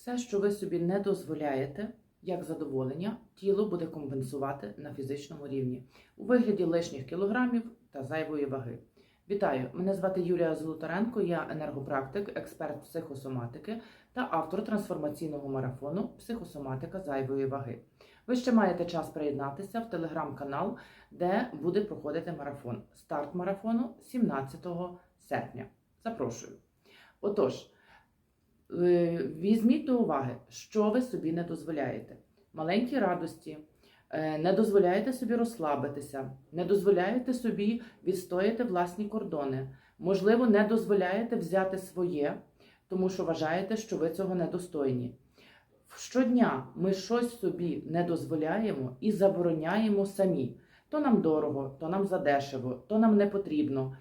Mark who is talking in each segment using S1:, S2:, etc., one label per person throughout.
S1: Все, що ви собі не дозволяєте, як задоволення, тіло буде компенсувати на фізичному рівні у вигляді лишніх кілограмів та зайвої ваги. Вітаю! Мене звати Юлія Золотаренко, я енергопрактик, експерт психосоматики та автор трансформаційного марафону Психосоматика зайвої ваги. Ви ще маєте час приєднатися в телеграм-канал, де буде проходити марафон. Старт марафону 17 серпня. Запрошую. Отож, візьміть до уваги, що ви собі не дозволяєте. Маленькі радості, е, не дозволяєте собі розслабитися, не дозволяєте собі відстояти власні кордони, можливо, не дозволяєте взяти своє, тому що вважаєте, що ви цього недостойні. Щодня ми щось собі не дозволяємо і забороняємо самі. То нам дорого, то нам задешево, то нам не потрібно.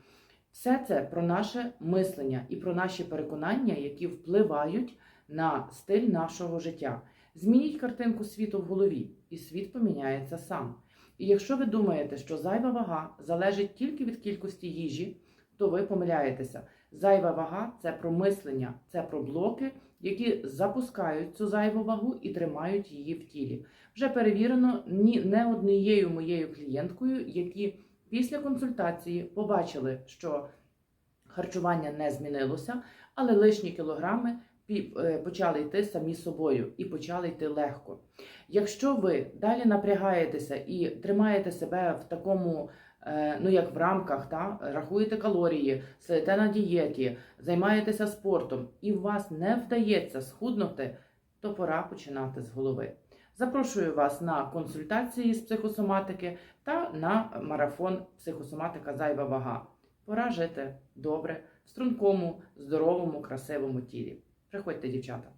S1: Все це про наше мислення і про наші переконання, які впливають на стиль нашого життя. Змініть картинку світу в голові, і світ поміняється сам. І якщо ви думаєте, що зайва вага залежить тільки від кількості їжі, то ви помиляєтеся. Зайва вага це про мислення, це про блоки, які запускають цю зайву вагу і тримають її в тілі. Вже перевірено ні не однією моєю клієнткою, які після консультації побачили, що харчування не змінилося, але лишні кілограми е, почали йти самі собою і почали йти легко. Якщо ви далі напрягаєтеся і тримаєте себе в такому, е, ну як в рамках, та рахуєте калорії, сидите на дієті, займаєтеся спортом, і у вас не вдається схуднути, то пора починати з голови. Запрошую вас на консультації з психосоматики та на марафон Психосоматика Зайва вага. Пора жити добре, в стрункому, здоровому, красивому тілі. Приходьте, дівчата.